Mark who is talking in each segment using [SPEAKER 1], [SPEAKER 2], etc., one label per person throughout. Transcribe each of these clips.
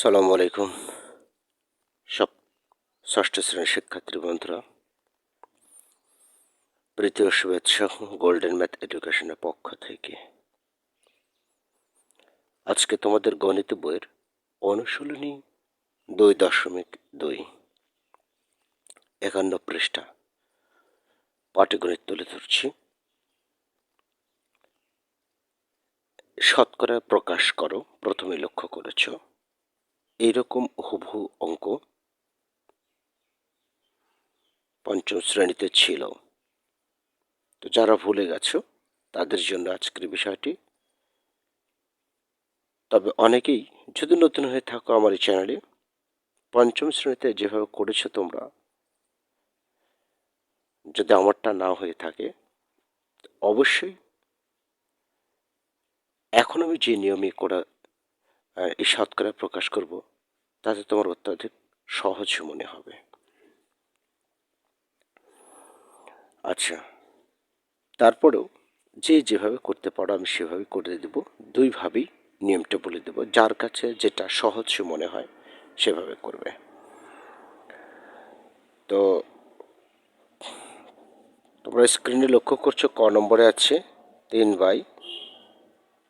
[SPEAKER 1] সালামু আলাইকুম। সব ষষ্ঠ শ্রেণির শিক্ষার্থী বন্ধুরা, প্রীতি ও শুভেচ্ছা গোল্ডেন ম্যাথ এডুকেশনের পক্ষ থেকে। আজকে তোমাদের গণিত বইয়ের অনুশীলনী দুই দশমিক দুই, একান্ন পৃষ্ঠা, পাটিগণিত তুলে ধরছি। শতকরা প্রকাশ করো, প্রথমে লক্ষ্য করেছ। এইরকম হুবহু অঙ্ক পঞ্চম শ্রেণীতে ছিল। তো যারা ভুলে গেছো, তাদের জন্য আজকের বিষয়টি। তবে অনেকেই যদি নতুন হয়ে থাকো আমার এই চ্যানেলে, পঞ্চম শ্রেণীতে যেভাবে করেছ তোমরা, যদি আমারটা না হয়ে থাকে অবশ্যই এখন আমি যে নিয়মে করা এই শতকরা প্রকাশ করব, তাতে তোমার অত্যাধিক সহজ মনে হবে। আচ্ছা তারপরেও যে যেভাবে করতে পারো, আমি সেভাবে করে দেব। দুইভাবেই নিয়মটা বলে দেব। যার কাছে যেটা সহজ মনে হয়, সেভাবে করবে। তো, তোমরা স্ক্রিনে লক্ষ্য করছ, ক নম্বরে আছে? তিন বাই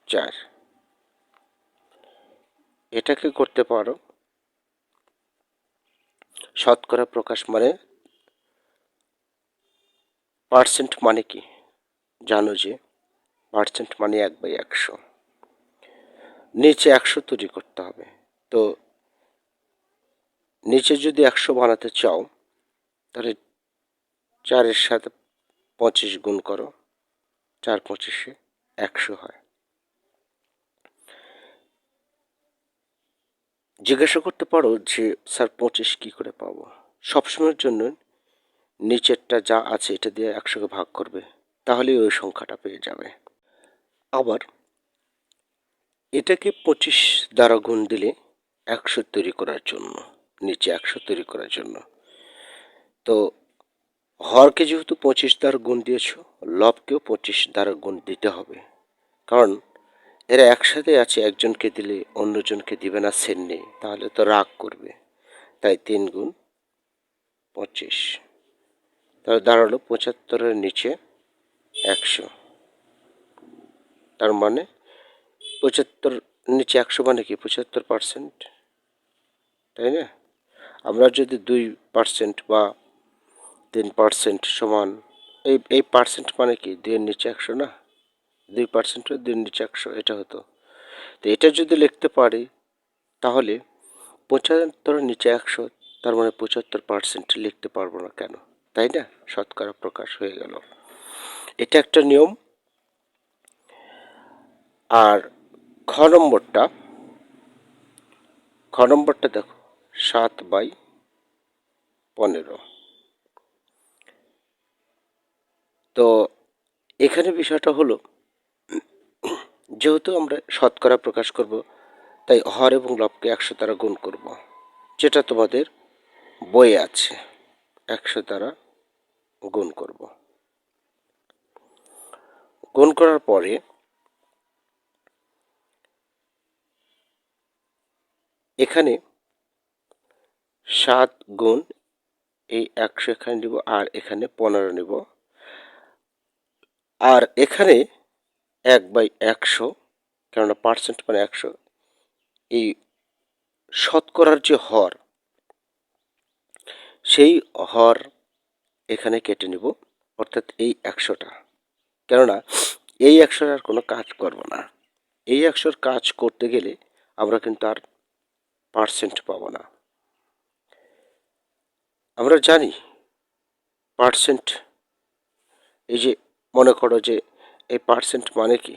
[SPEAKER 1] চার। এটাকে করতে পারো? শতকরা প্রকাশ মানে পার্সেন্ট মানে কি? জানো যে, পার্সেন্ট মানে এক বাই একশো। নিচে একশো তৈরি করতে হবে। তো নিচে যদি একশো বানাতে চাও, তাহলে চারের সাথে পঁচিশ গুণ করো। চার পঁচিশে একশো হয়। জিজ্ঞাসা করতে পারো যে, স্যার, পঁচিশ কী করে পাবো? সবসময়ের জন্য নিচেরটা যা আছে, এটা দিয়ে একসঙ্গে ভাগ করবে তাহলে ওই সংখ্যাটা পেয়ে যাবে। আবার এটাকে পঁচিশ দ্বারা গুণ দিলে একশো তৈরি করার জন্য, নিচে একশো তৈরি করার জন্য। তো, হরকে যেহেতু পঁচিশ দ্বারা গুণ দিয়েছ, লবকেও পঁচিশ দ্বারা গুণ দিতে হবে। কারণ এরা একসাথে আছে, একজনকে দিলে অন্যজনকে দিবে না সেন নেই তাহলে তো রাগ করবে। তাই তিন গুণ পঁচিশ। তাহলে দাঁড়াল পঁচাত্তরের নিচে একশো। তার মানে পঁচাত্তর, নিচে একশো মানে কি? পঁচাত্তর পার্সেন্ট, তাই না? আমরা যদি দুই পার্সেন্ট বা তিন পার্সেন্ট সমান, এই এই পার্সেন্ট মানে কি? দুইয়ের নিচে একশো না? দুই পার্সেন্ট দুই নিচে একশো, এটা হতো। তো এটা যদি লিখতে পারি, তাহলে পঁচাত্তরের নিচে একশো, তার মানে পঁচাত্তর পার্সেন্ট লিখতে পারব না কেন? তাই না? শতকরা প্রকাশ হয়ে গেল। এটা একটা নিয়ম। আর খ নম্বরটা খ নম্বরটা দেখো, সাত বাই পনেরো। তো এখানে বিষয়টা হলো যেহেতু আমরা শতকরা প্রকাশ করব, তাই হর এবং লবকে একশো দ্বারা গুণ করব, যেটা তোমাদের বই আছে। একশো দ্বারা গুণ করব। গুণ করার পরে এখানে সাত গুণ এই একশো এখানে নিব, আর এখানে পনেরো নিব। আর এখানে এক বাই একশো, কেননা পার্সেন্ট মানে একশো, এই শতকরার যে হর, সেই হর এখানে কেটে নিব, অর্থাৎ এই একশোটা। কেননা এই একশোর আর কোনো কাজ করব না। এই একশোর কাজ করতে গেলে আমরা কিন্তু আর পার্সেন্ট পাব না। আমরা জানি পার্সেন্ট এই যে মনে করো যে এই পার্সেন্ট মানে কি?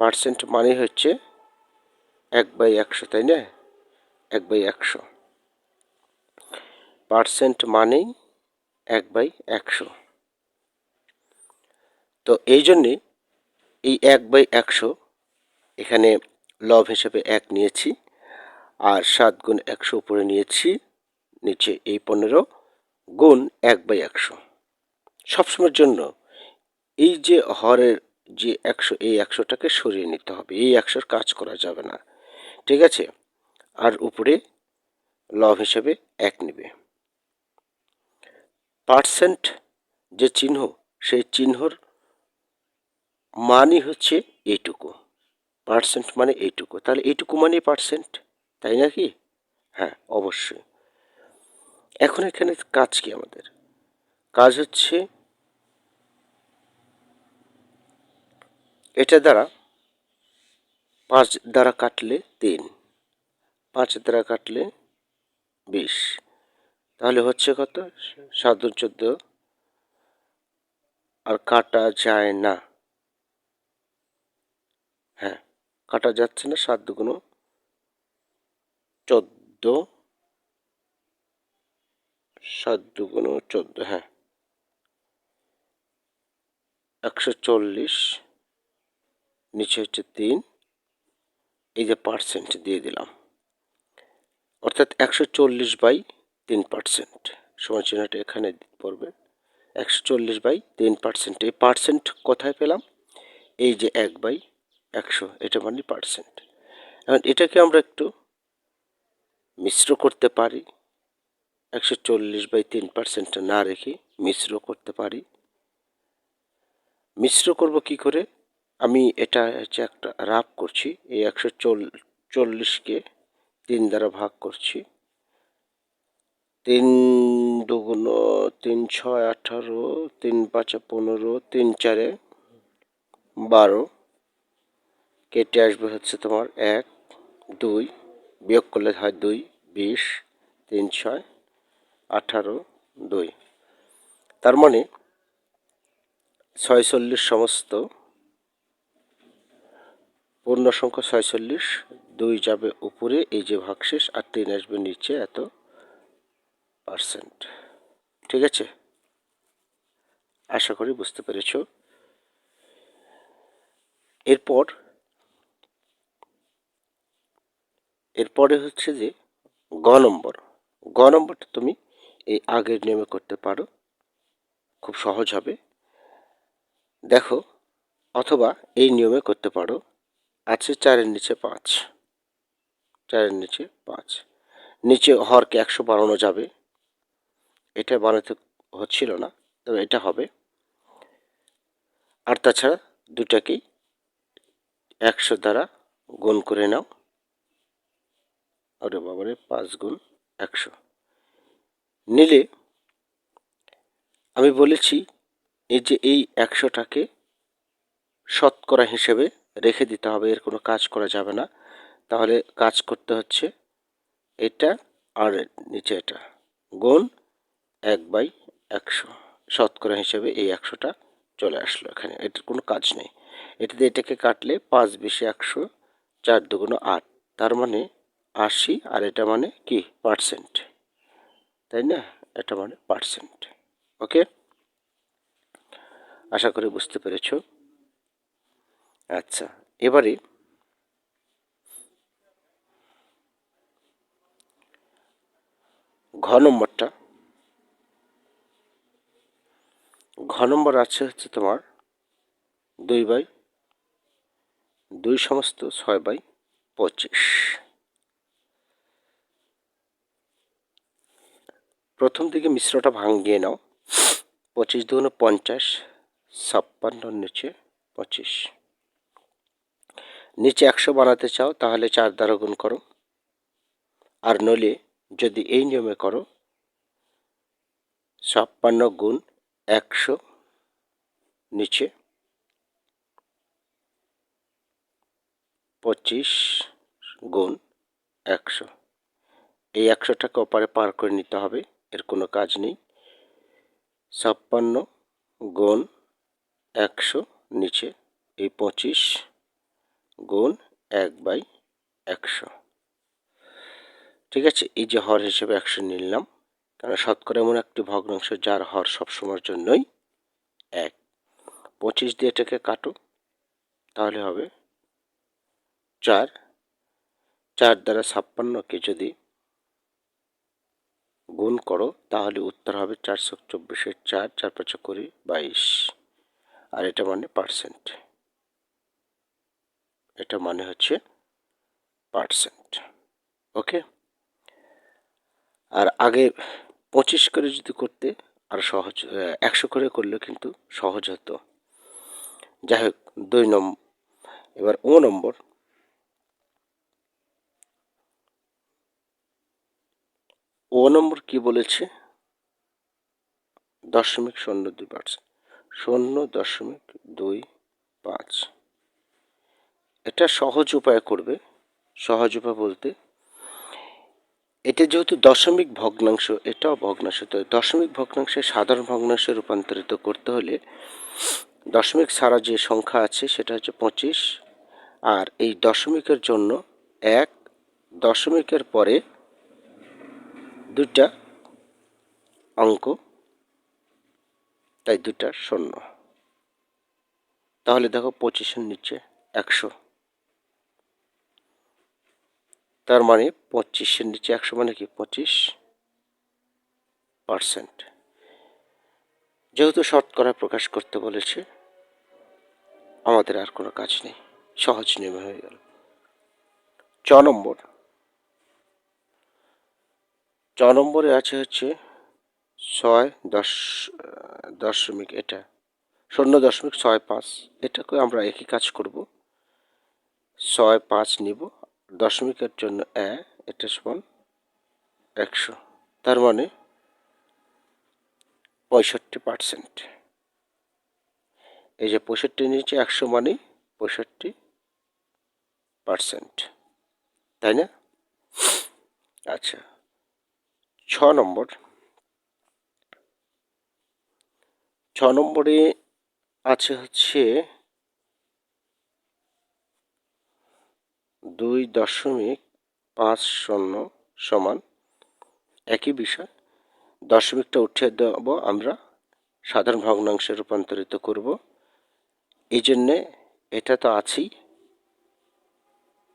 [SPEAKER 1] পার্সেন্ট মানে হচ্ছে এক বাই একশো, তাই না? এক বাই একশো। পার্সেন্ট মানেই এক বাই একশো। তো এই জন্যে এই এক বাই একশো এখানে লব হিসেবে এক নিয়েছি আর সাত গুণ একশো উপরে নিয়েছি, নিচে এই পনেরো গুণ এক বাই একশো। সবসময়ের জন্য এই যে হরের যে একশো, এই একশোটাকে সরিয়ে নিতে হবে, এই একশোর কাজ করা যাবে না। ঠিক আছে? আর উপরে লব হিসেবে এক নেবে। পার্সেন্ট যে চিহ্ন, সেই চিহ্নর মানই হচ্ছে এইটুকু। পার্সেন্ট মানে এইটুকু। তাহলে এইটুকু মানে পার্সেন্ট, তাই নাকি হ্যাঁ অবশ্যই। এখন এখানে কাজ কি আমাদের? কাজ হচ্ছে এটা দ্বারা পাঁচ দ্বারা কাটলে তিন, পাঁচ দ্বারা কাটলে বিশ। তাহলে হচ্ছে কত? সাত চোদ্দ। আর কাটা যায় না। হ্যাঁ কাটা যাচ্ছে না, সাত দুগুণ চোদ্দ। সাত দুগুণ চোদ্দ হ্যাঁ। একশো চল্লিশ। নিচে হচ্ছে তিন, এই যে পার্সেন্ট দিয়ে দিলাম। অর্থাৎ একশো চল্লিশ বাই তিন পার্সেন্ট সময় চিহ্নটা এখানে পড়বে। একশো চল্লিশ বাই তিন পার্সেন্ট এই পার্সেন্ট কোথায় পেলাম? এই যে এক বাই একশো, এটা মানে পার্সেন্ট এখন এটাকে আমরা একটু মিশ্র করতে পারি। একশো চল্লিশ বাই তিন পার্সেন্টটা না রেখে মিশ্র করতে পারি। মিশ্র করব কি করে? আমি এটা হচ্ছে একটা রাফ করছি, এই একশো চল্লিশকে তিন দ্বারা ভাগ করছি। তিন দুগুণ তিন ছয় আঠারো, তিন পাঁচে পনেরো, তিন চারে বারো। কেটে আসবে হচ্ছে তোমার এক, দুই, বিয়োগ করলে হয় দুই, বিশ, তিন ছয়, আঠারো, দুই। তার মানে ছয়চল্লিশ সমস্ত পূর্ণ সংখ্যা ছয়চল্লিশ। দুই যাবে উপরে, এই যে ভাগশেষ আর তিন আসবে নিচে, এত পার্সেন্ট। ঠিক আছে? আশা করি বুঝতে পেরেছ। এরপর, এরপরে হচ্ছে যে গ নম্বর। গ নম্বরটা তুমি এই আগের নিয়মে করতে পারো। খুব সহজ হবে। দেখো, অথবা এই নিয়মে করতে পারো। আছে চারের নিচে পাঁচ। চারের নিচে পাঁচ। নিচে হরকে একশো বানানো যাবে। এটা বানাতে হচ্ছিল না, তবে এটা হবে। আর তাছাড়া দুটাকেই একশো দ্বারা গুণ করে নাও। ওরে বাবারে, পাঁচ গুণ একশো। নিলে আমি বলেছি, এই যে এই একশোটাকে শতকরা হিসেবে রেখে দিতে হবে, এর কোনো কাজ করা যাবে না। তাহলে কাজ করতে হচ্ছে এটা আর নিচে এটা। গুণ এক বাই একশো। শতকরা হিসেবে এই একশোটা চলে আসলো এখানে। এটার কোনো কাজ নেই। এটাতে এটাকে কাটলে পাঁচ বিশে একশো চার দুগুণ আট। তার মানে আশি আর এটা মানে কি? পার্সেন্ট। তাই না? এটা মানে পার্সেন্ট। ওকে? আশা করি বুঝতে পেরেছ। আচ্ছা এবারে ঘ নম্বরটা। ঘ নম্বর আছে হচ্ছে তোমার দুই বাই দুই সমস্ত ছয় বাই পঁচিশ। প্রথম দিকে মিশ্রটা ভাঙিয়ে নাও। পঁচিশ দুগুণ পঞ্চাশ ছাপ্পান্নর নিচে পঁচিশ। নিচে একশো বানাতে চাও, তাহলে চার দ্বারা গুণ করো। আর নলে যদি এই নিয়মে করো, ছাপ্পান্ন গুণ একশো নিচে পঁচিশ গুণ একশো। এই একশোটাকে ওপারে পার করে নিতে হবে, এর কোনো কাজ নেই। ছাপ্পান্ন গুণ একশো নিচে, এই পঁচিশ গুণ এক বাই একশো। ঠিক আছে, এই যে হর হিসেবে একশো নিলাম কারণ শতকরা এমন একটি ভগ্নাংশ যার হর সবসময়ের জন্যই এক। পঁচিশ দিয়ে এটাকে কাটো, তাহলে হবে চার। চার দ্বারা ছাপ্পান্নকে যদি গুণ করো, তাহলে উত্তর হবে চারশো চব্বিশের চার চার পাঁচ কুড়ি, বাইশ। আর এটা মানে পার্সেন্ট। এটা মানে হচ্ছে পার্সেন্ট, ওকে? আর আগে পঁচিশ করে যদি করতে, আর সহজ একশো করে করলে কিন্তু সহজ হতো। যাই হোক, দুই নম্বর এবার ও নম্বর। ও নম্বর কি বলেছে? দশমিক শূন্য দুই পার্সেন্ট শূন্য দশমিক দুই পাঁচ। এটা সহজ উপায় করবে। সহজ উপায় বলতে, এটা যেহেতু দশমিক ভগ্নাংশ, এটাও ভগ্নাংশ, তো দশমিক ভগ্নাংশে সাধারণ ভগ্নাংশে রূপান্তরিত করতে হলে দশমিক ছাড়া যে সংখ্যা আছে সেটা হচ্ছে পঁচিশ, আর এই দশমিকের জন্য এক, দশমিকের পরে দুটা অঙ্ক, তাই দুটা শূন্য। তাহলে দেখো পঁচিশের নিচে একশো। তার মানে পঁচিশের নিচে একশো মানে কি? পঁচিশ পার্সেন্ট। যেহেতু শতকরা প্রকাশ করতে বলেছে, আমাদের আর কোনো কাজ নেই। সহজ নেমে হয়ে গেল। চ নম্বর। চ নম্বরে আছে হচ্ছে ছয় দশ, দশমিক এটা, শূন্য দশমিক ছয় পাঁচ। এটাকে আমরা একই কাজ করব। ছয় পাঁচ নিব দশমিকের জন্য এ, এটা সমান একশো। তার মানে পঁয়ষট্টি পার্সেন্ট। এই যে পঁয়ষট্টি নিচে একশো মানে পঁয়ষট্টি পার্সেন্ট। তাই না? আচ্ছা ছ নম্বর। ছ নম্বরে আছে হচ্ছে দুই দশমিক পাঁচ শূন্য সমান একই বিষয়। দশমিকটা উঠিয়ে দেব আমরা, সাধারণ ভগ্নাংশে রূপান্তরিত করব। এই জন্যে এটা তো আছেই।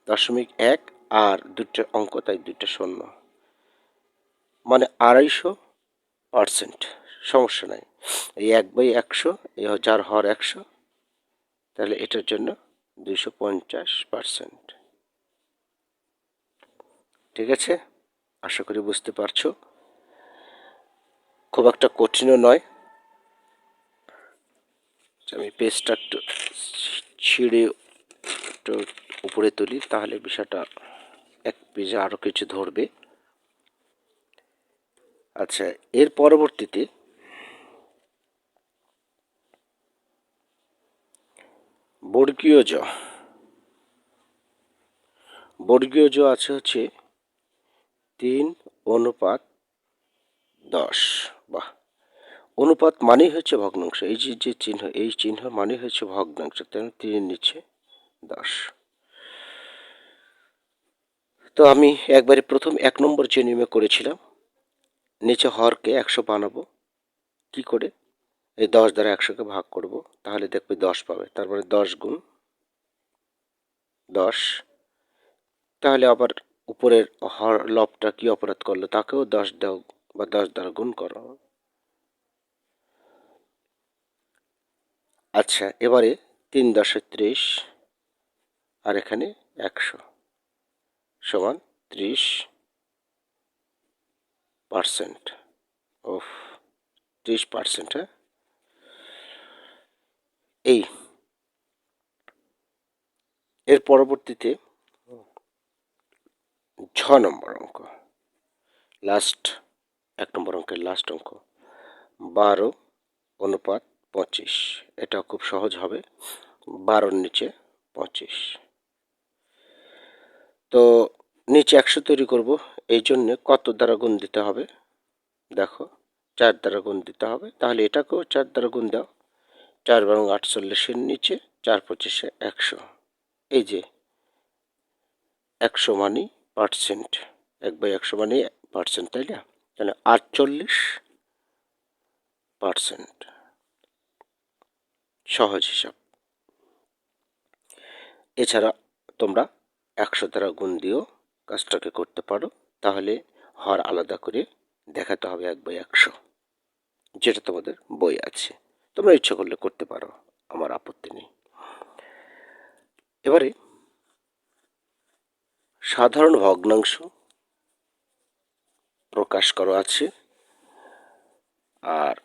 [SPEAKER 1] দশমিক এক আর দুটো অঙ্ক, তাই দুটো শূন্য। মানে আড়াইশো পার্সেন্ট, সমস্যা নাই। এই এক বাই একশো, এই যার হর একশো, তাহলে এটার জন্য দুইশো পঞ্চাশ পার্সেন্ট। ঠিক আছে? আশা করি বুঝতে পারছ। খুব একটা কঠিনও নয়। আমি পেজটা একটু ছিঁড়ে একটু উপরে তুলি, তাহলে বিষয়টা এক পেজে আরও কিছু ধরবে। আচ্ছা এর পরবর্তীতে বর্গীয় জ। বর্গীয় জ আছে হচ্ছে তিন, অনুপাত দশ। বাহ। অনুপাত মানেই হচ্ছে ভগ্নাংশ। এই যে যে চিহ্ন, এই চিহ্ন মানে হচ্ছে ভগ্নাংশ। তেন তিনের নিচে দশ। তো আমি একবারে প্রথম এক নম্বর যে নিয়মে করেছিলাম, নিচে হরকে একশো বানাবো। কি করে? এই দশ দ্বারা একশোকে ভাগ করব। তাহলে দেখবে দশ পাবে। তারপরে দশ গুণ দশ। তাহলে আবার উপরের হর লবটা কি অপরাধ করল? তাকেও দশ দাও বা দশ দ্বারা গুণ করো। আচ্ছা এবারে তিন দশে ত্রিশ আর এখানে একশো সমান ত্রিশ পার্সেন্ট। ওফ, ত্রিশ পার্সেন্ট হ্যাঁ? এই। এর পরবর্তীতে ছ নম্বর অঙ্ক। লাস্ট এক নম্বর অঙ্কের লাস্ট অঙ্ক। বারো, অনুপাত পঁচিশ। এটা খুব সহজ হবে। বারোর নিচে পঁচিশ। তো নিচে একশো তৈরি করব। এই জন্যে কত দ্বারা গুণ দিতে হবে? দেখো, চার দ্বারা গুণ দিতে হবে। তাহলে এটাকেও চার দ্বারা গুণ দাও। চার বারং আটচল্লিশের নিচে, চার পঁচিশে একশো। এই যে, একশো মানি পার্সেন্ট, এক বাই একশো মানে পার্সেন্ট, তাই না? তাহলে আটচল্লিশ পার্সেন্ট। সহজ হিসাব। এছাড়া তোমরা একশো দ্বারা গুণ দিয়েও কাজটাকে করতে পারো, তাহলে হর আলাদা করে দেখাতে হবে এক বাই একশো, যেটা তোমাদের বই আছে। তোমরা ইচ্ছা করলে করতে পারো, আমার আপত্তি নেই। এবারে সাধারণ ভগ্নাংশ প্রকাশ করা আছে। আর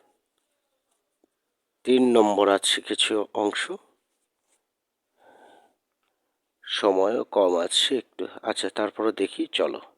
[SPEAKER 1] তিন নম্বর আছে কিছু অংশ। সময়ও কম আছে একটু। আচ্ছা তারপরে দেখি, চলো।